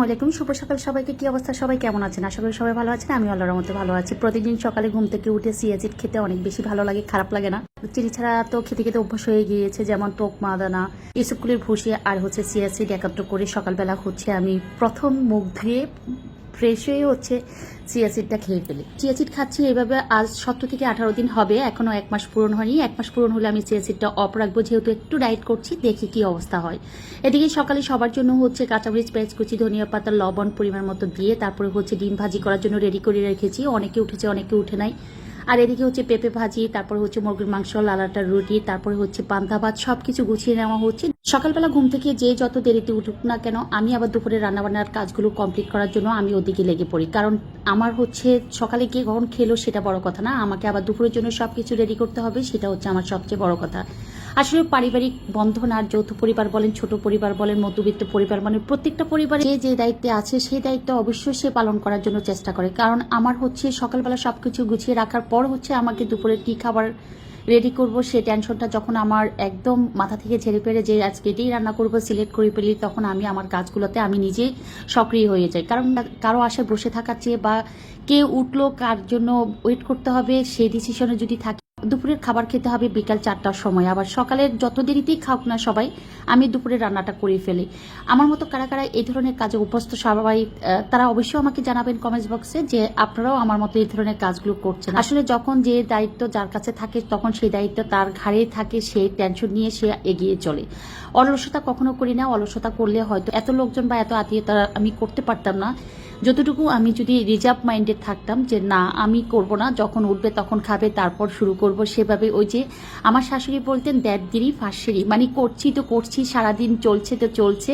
আসসালামু আলাইকুম। শুভ সকাল। সবাইকে কি অবস্থা? সবাই কেমন আছেন? আশা করি সবাই ভালো আছেন। আমি আল্লাহর মতো ভালো আছি। প্রতিদিন সকালে ঘুম থেকে উঠে সিয়াজিট খেতে অনেক বেশি ভালো লাগে, খারাপ লাগে না। চিনি ছাড়া তো খেতে খেতে অভ্যাস হয়ে গিয়েছে, যেমন টোক, মাদানা এসবগুলির ভুষিয়ে আর হচ্ছে সিয়াসিড একাত্র করে সকালবেলা হচ্ছে আমি প্রথম মুখ ধুয়ে ফ্রেশ হয়ে হচ্ছে চিয়াসিডটা খেয়ে ফেলি। চিয়াসিড খাচ্ছি এইভাবে আজ সতেরো থেকে আঠারো দিন হবে, এখনও এক মাস পূরণ হয়নি। এক মাস পূরণ হলে আমি চিয়াসিডটা অফ রাখব, যেহেতু একটু ডায়েট করছি, দেখি কি অবস্থা হয়। এদিকে সকালে সবার জন্য হচ্ছে কাঁচামরিচ, পেঁয়াজ কুচি, ধনিয়া পাতা, লবণ পরিমাণ মতো দিয়ে তারপরে হচ্ছে ডিম ভাজি করার জন্য রেডি করে রেখেছি। অনেকে উঠেছে, অনেকে উঠে নাই। আর এদিকে হচ্ছে পেঁপে ভাজি, তারপরে হচ্ছে মুরগির মাংস লালাটার রুটি, তারপরে হচ্ছে পান্তা ভাত সব কিছু গুছিয়ে নেওয়া হচ্ছে। সকালবেলা ঘুম থেকে যে যত দেরিতে উঠুক না কেন, আমি আবার দুপুরে রান্নাবান্নার কাজগুলো কমপ্লিট করার জন্য আমি ওদিকে লেগে পড়ি। কারণ আমার হচ্ছে সকালে গিয়ে কখন খেলো সেটা বড় কথা না, আমাকে আবার দুপুরের জন্য সবকিছু রেডি করতে হবে, সেটা হচ্ছে আমার সবচেয়ে বড় কথা। আসলে পারিবারিক বন্ধন আর যৌথ পরিবার বলেন, ছোট পরিবার বলেন, মধ্যবিত্ত পরিবার মানে প্রত্যেকটা পরিবারে যে যে দায়িত্বে আছে সেই দায়িত্ব অবশ্যই সে পালন করার জন্য চেষ্টা করে। কারণ আমার হচ্ছে সকালবেলা সবকিছু গুছিয়ে রাখার পর হচ্ছে আমাকে দুপুরে কি খাবার রেডি করব সে টেনশনটা যখন আমার একদম মাথা থেকে ঝেড়ে পেরে যে আজকে এটাই রান্না করব সিলেক্ট করে ফেলি, তখন আমি আমার কাজগুলোতে আমি নিজে সক্রিয় হয়ে যাই। কারণ কারও আশায় বসে থাকার চেয়ে বা কে উঠল, কার জন্য ওয়েট করতে হবে, সেই ডিসিশনে যদি থাকে দুপুরের খাবার খেতে হবে বিকাল চারটার সময়। আবার সকালের যত দেরিতেই খাওক না সবাই, আমি দুপুরে রান্নাটা করে ফেলি। আমার মতো কারা কারা এই ধরনের কাজে উপস্থ সবাই তারা অবশ্যই আমাকে জানাবেন কমেন্টস বক্সে যে আপনারাও আমার মতো এই ধরনের কাজগুলো করছেন। আসলে যখন যে দায়িত্ব যার কাছে থাকে, তখন সেই দায়িত্ব তার ঘাড়েই থাকে, সে টেনশন নিয়ে সে এগিয়ে চলে। অলসতা কখনো করি না, অলসতা করলে হয়তো এত লোকজন বা এত আত্মীয়তা আমি করতে পারতাম না। যতটুকু আমি যদি রিজার্ভ মাইন্ডেড থাকতাম যে না, আমি করব না, যখন উঠবে তখন খাবে, তারপর শুরু করব সেভাবে ওই যে আমার শাশুড়ি বলতেন দ্যাট দিনই ফাঁসেরই মানে করছি তো করছি, সারাদিন চলছে তো চলছে,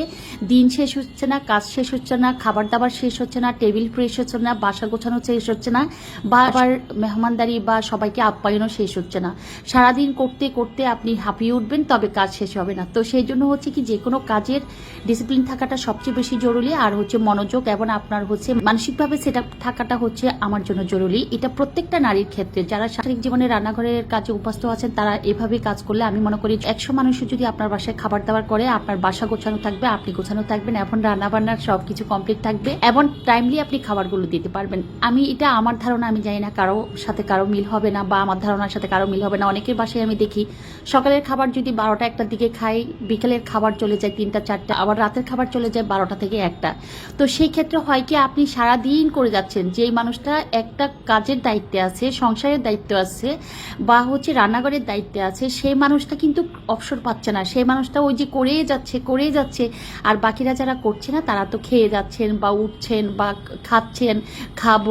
দিন শেষ হচ্ছে না, কাজ শেষ হচ্ছে না খাবার দাবার শেষ হচ্ছে না, টেবিল ফ্রেশ হচ্ছে না, বাসা গোছানো শেষ হচ্ছে না, বা আবার মেহমানদারি বা সবাইকে আপ্যায়নও শেষ হচ্ছে না। সারাদিন করতে করতে আপনি হাঁপিয়ে উঠবেন, তবে কাজ শেষ হবে না। তো সেই জন্য হচ্ছে কি, যে কোনো কাজের ডিসিপ্লিন থাকাটা সবচেয়ে বেশি জরুরি, আর হচ্ছে মনোযোগ এবং আপনার হচ্ছে, মানসিকভাবে সেটা থাকাটা হচ্ছে আমার জন্য জরুরি। এটা প্রত্যেকটা নারীর ক্ষেত্রে, যারা শারীরিক জীবনে রান্নাঘরের কাজে উপস্থ আছেন, তারা এভাবে কাজ করলে আমি মনে করি একশো মানুষও যদি আপনার বাসায় খাবার দাবার করে, আপনার বাসা গোছানো থাকবে, আপনি গোছানো থাকবেন এখন রান্না বান্নার সব কিছু কমপ্লিট থাকবে, এবং টাইমলি আপনি খাবারগুলো দিতে পারবেন। আমি এটা আমার ধারণা, আমি জানি না কারও সাথে কারও মিল হবে না, বা আমার ধারণার সাথে কারও মিল হবে না। অনেকের বাসায় আমি দেখি, সকালের খাবার যদি বারোটা একটার দিকে খাই, বিকেলের খাবার চলে যায় তিনটা, চারটা, আবার রাতের খাবার চলে যায় বারোটা থেকে একটা। তো সেই ক্ষেত্রে হয় কি আপনি সারা দিন করে যাচ্ছেন, যেই মানুষটা একটা কাজের দায়িত্বে আছে, সংসারের দায়িত্ব আছে, বা হচ্ছে রান্নাঘরের দায়িত্বে আছে, সেই মানুষটা কিন্তু অবসর পাচ্ছে না। সেই মানুষটা ওই যে করেই যাচ্ছে করেই যাচ্ছে, আর বাকিরা যারা করছে না, তারা তো খেয়ে যাচ্ছেন বা উঠছেন বা খাচ্ছেন, খাব,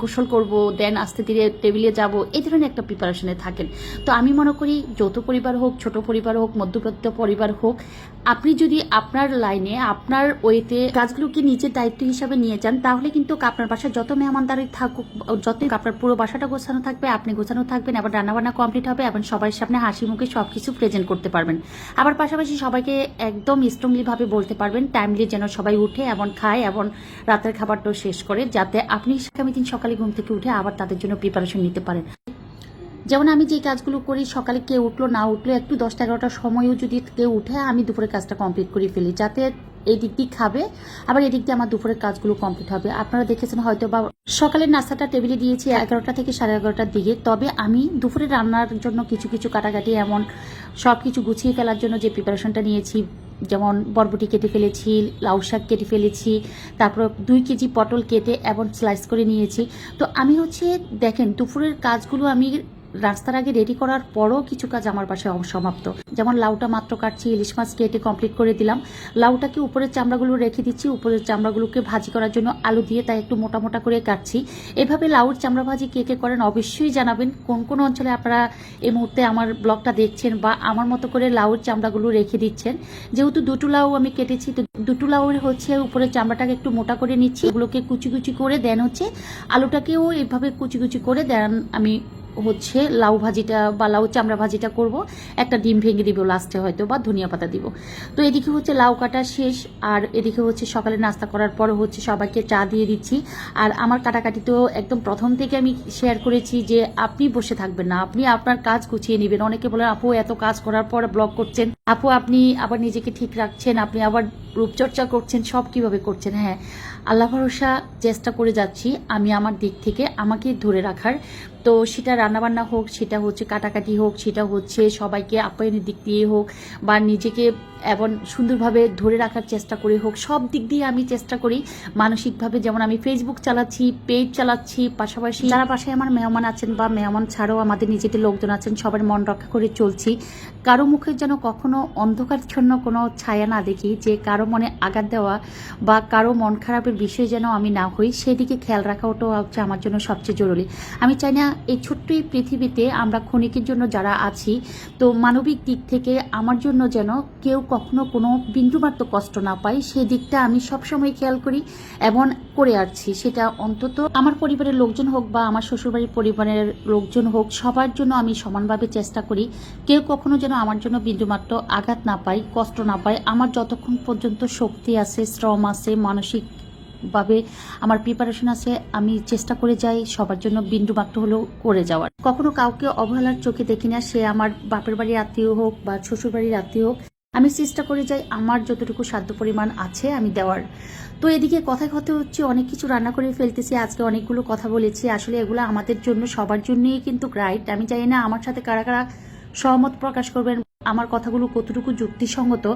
গোসল করব, দেন আস্তে ধীরে টেবিলে যাব, এই ধরনের একটা প্রিপারেশনে থাকেন। তো আমি মনে করি যৌথ পরিবার হোক, ছোট পরিবার হোক, মধ্যবিত্ত পরিবার হোক, আপনি যদি আপনার লাইনে আপনার ওয়েতে কাজগুলোকে নিজের দায়িত্ব হিসাবে নিয়ে যান তাহলে কিন্তু আপনার বাসায় যত মেহমানদারি থাকুক, যত আপনার পুরো বাসাটা গোছানো থাকবে, আপনি গোছানো থাকবেন, আবার রান্নাবান্না কমপ্লিট হবে এবং সবার সামনে হাসি মুখে সব কিছু প্রেজেন্ট করতে পারবেন। আবার পাশাপাশি সবাইকে একদম স্ট্রংলি ভাবে বলতে পারবেন টাইমলি যেন সবাই উঠে এবং খায় এবং রাতের খাবারটাও শেষ করে, যাতে আপনি আগামী দিন সকালে ঘুম থেকে উঠে আবার তাদের জন্য প্রিপারেশন নিতে পারেন। যেমন আমি যে কাজগুলো করি, সকালে কেউ উঠল না উঠল, একটু দশটা এগারোটার সময়ও যদি কেউ উঠে, আমি দুপুরে কাজটা কমপ্লিট করে ফেলি, যাতে এই দিক দিয়ে খাবে, আবার এদিক দিয়ে আমার দুপুরের কাজগুলো কমপ্লিট হবে। আপনারা দেখেছেন হয়তো বা সকালের নাস্তাটা টেবিলে দিয়েছি এগারোটা থেকে সাড়ে এগারোটার দিকে। তবে আমি দুপুরে রান্নার জন্য কিছু কিছু কাটাকাটি, এমন সব কিছু গুছিয়ে ফেলার জন্য যে প্রিপারেশনটা নিয়েছি, যেমন বরবটি কেটে ফেলেছি, লাউ শাক কেটে ফেলেছি, তারপর দুই কেজি পটল কেটে এবং স্লাইস করে নিয়েছি। তো আমি হচ্ছে, দেখেন, দুপুরের কাজগুলো আমি রাস্তার আগে রেডি করার পরও কিছু কাজ আমার পাশে অসমাপ্ত যেমন লাউটা মাত্র কাটছি, ইলিশ মাছ কেটে কমপ্লিট করে দিলাম। লাউটাকে উপরের চামড়াগুলো রেখে দিচ্ছি, উপরের চামড়াগুলোকে ভাজি করার জন্য আলু দিয়ে তাই একটু মোটা মোটা করে কাটছি। এভাবে লাউর চামড়া ভাজি কে কে করেন অবশ্যই জানাবেন। কোন কোন অঞ্চলে আপনারা এই মুহূর্তে আমার ব্লগটা দেখছেন বা আমার মতো করে লাউর চামড়াগুলো রেখে দিচ্ছেন। যেহেতু দুটো লাউ আমি কেটেছি, তো দুটো লাউর হচ্ছে উপরের চামড়াটাকে একটু মোটা করে নিচ্ছি। ওগুলোকে কুচি কুচি করে দেন হচ্ছে, আলুটাকেও এইভাবে কুচি কুচি করে দেন আমি হচ্ছে লাউ ভাজিটা বা লাউ চামড়া ভাজিটা করব। একটা ডিম ভেঙে দিব লাস্টে হয়তো বা ধনিয়া পাতা দিব। তো এদিকে হচ্ছে লাউ কাটা শেষ, আর এদিকে হচ্ছে সকালে নাস্তা করার পর হচ্ছে সবাইকে চা দিয়ে দিচ্ছি। আর আমার কাটাকাটি তো একদম প্রথম থেকে আমি শেয়ার করেছি যে আপনি বসে থাকবেন না, আপনি আপনার কাজ গুছিয়ে নেবেন। অনেকে বলেন, আপু, এত কাজ করার পর ব্লগ করছেন। আপু, আপনি আবার নিজেকে ঠিক রাখছেন, আপনি আবার রূপচর্চা করছেন, সব কীভাবে করছেন? হ্যাঁ আল্লাহ ভরসা, চেষ্টা করে যাচ্ছি আমি আমার দিক থেকে, আমাকে ধরে রাখার। তো সেটা রান্নাবান্না হোক, সেটা হচ্ছে কাটাকাটি হোক, সেটা হচ্ছে সবাইকে আপ্যায়নের দিক দিয়ে হোক, বা নিজেকে এমন সুন্দরভাবে ধরে রাখার চেষ্টা করে হোক, সব দিক দিয়ে আমি চেষ্টা করি মানসিকভাবে। যেমন আমি ফেসবুক চালাচ্ছি পেজ চালাচ্ছি, পাশাপাশি যারা পাশে আমার মেহমান আছেন বা মেহমান ছাড়াও আমাদের নিজেদের লোকজন আছেন, সবার মন রক্ষা করে চলছি। কারও মুখে যেন কখনো অন্ধকারচ্ছন্ন কোনো ছায়া না দেখি যে কারও মনে আঘাত দেওয়া বা কারও মন খারাপের বিষয় যেন আমি না হই, সেদিকে খেয়াল রাখা ওটাও হচ্ছে আমার জন্য সবচেয়ে জরুরি। আমি চাই না এই ছোট্ট এই পৃথিবীতে আমরা ক্ষণিকের জন্য যারা আছি, তো মানবিক দিক থেকে আমার জন্য যেন কেউ কখনো কোনো বিন্দুমাত্র কষ্ট না পায় সেই দিকটা আমি সবসময় খেয়াল করি এবং করে আসছি সেটা অন্তত আমার পরিবারের লোকজন হোক বা আমার শ্বশুরবাড়ির পরিবারের লোকজন হোক, সবার জন্য আমি সমানভাবে চেষ্টা করি। কেউ কখনো যেন আমার জন্য বিন্দুমাত্র আঘাত না পায় কষ্ট না পায় আমার যতক্ষণ পর্যন্ত শক্তি আছে, শ্রম আছে মানসিক ভাবে আমার প্রিপারেশন আছে, আমি চেষ্টা করে যাই, সবার জন্য বিন্দু মাত্র হলেও করে যাওয়ার। কখনো কাউকে অবহেলার চোখে দেখি না, সে আমার বাপের বাড়ির আত্মীয় হোক বা শ্বশুর বাড়ির আত্মীয় হোক, আমি চেষ্টা করে যাই, আমার যতটুকু সাধ্য পরিমাণ আছে আমি দেওয়ার। তো এদিকে কথায় কথা হচ্ছে অনেক কিছু রান্না করে ফেলতেছি, আজকে অনেকগুলো কথা বলেছি, আসলে এগুলো আমাদের জন্য, সবার জন্যই কিন্তু রাইট আমি জানি না আমার সাথে কারা কারা সহমত প্রকাশ করবেন আমার কথাগুলো কতটুকু যুক্তিসঙ্গত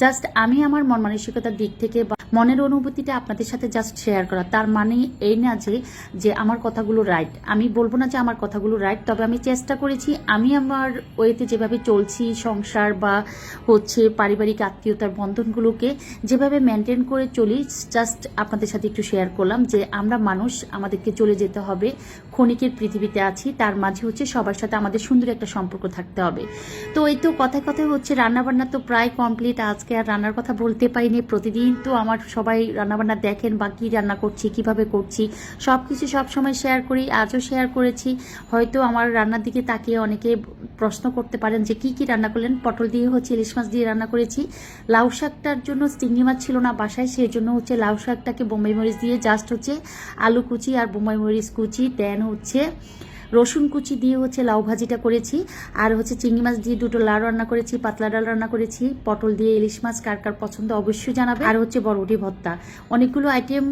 জাস্ট আমি আমার মন মানসিকতার দিক থেকে বা মনের অনুভূতিটা আপনাদের সাথে জাস্ট শেয়ার করা। তার মানে এই না যে যে আমার কথাগুলো রাইট আমি বলব না যে আমার কথাগুলো রাইট তবে আমি চেষ্টা করেছি, আমি আমার ওয়েতে যেভাবে চলছি, সংসার বা হচ্ছে পারিবারিক আত্মীয়তার বন্ধনগুলোকে যেভাবে মেনটেন করে চলি জাস্ট আপনাদের সাথে একটু শেয়ার করলাম যে আমরা মানুষ, আমাদেরকে চলে যেতে হবে, ক্ষণিকের পৃথিবীতে আছি, তার মাঝে হচ্ছে সবার সাথে আমাদের সুন্দর একটা সম্পর্ক থাকতে হবে। তো এই তো কথায় কথায় হচ্ছে রান্নাবান্না তো প্রায় কমপ্লিট আজকে আর রান্নার কথা বলতে পারিনি। প্রতিদিন তো আমার সবাই রান্নাবান্না দেখেন বা কী রান্না করছি, কীভাবে করছি। সব কিছু সবসময় শেয়ার করি, আজও শেয়ার করেছি। হয়তো আমার রান্নার দিকে তাকিয়ে অনেকে প্রশ্ন করতে পারেন যে, কি কি রান্না করলেন? পটল দিয়ে হচ্ছে ইলিশ মাছ দিয়ে রান্না করেছি। লাউ শাকটার জন্য চিংড়ি মাছ ছিল না বাসায় সেই জন্য হচ্ছে লাউ শাকটাকে বোম্বাই মরিচ দিয়ে জাস্ট হচ্ছে আলু কুচি আর বোম্বাই মরিচ কুচি দেন হচ্ছে রসুন কুচি দিয়ে হচ্ছে লাউ ভাজিটা করেছি, আর হচ্ছে চিংড়ি মাছ দিয়ে দুটো লাউ রান্না করেছি, পাতলা ডাল রান্না করেছি, পটল দিয়ে ইলিশ মাছ কার কার পছন্দ অবশ্যই জানাবে, আর হচ্ছে বরবটি ভর্তা। অনেকগুলো আইটেম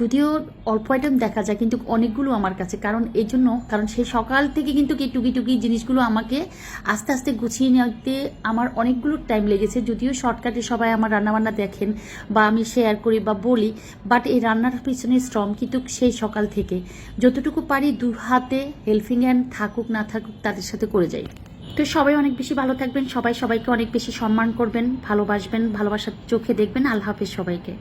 যদিও অল্প আইটেম দেখা যায়, কিন্তু অনেকগুলো আমার কাছে। কারণ এই জন্য, কারণ সেই সকাল থেকে কিন্তু কি টুকি টুকি জিনিসগুলো আমাকে আস্তে আস্তে গুছিয়ে নিতে আমার অনেকগুলো টাইম লেগেছে। যদিও শর্টকাটে সবাই আমার রান্নাবান্না দেখেন বা আমি শেয়ার করি বা বলি বাট এই রান্নার পিছনে শ্রম কিন্তু সেই সকাল থেকে। যতটুকু পারি দু হাতে হেল্পিং হ্যান্ড থাকুক, না থাকুক, তাদের সাথে করে যাই। তো সবাই অনেক বেশি ভালো থাকবেন, সবাই সবাইকে অনেক বেশি সম্মান করবেন, ভালোবাসবেন, ভালোবাসার চোখে দেখবেন। আল্লাহ হাফেজ সবাইকে।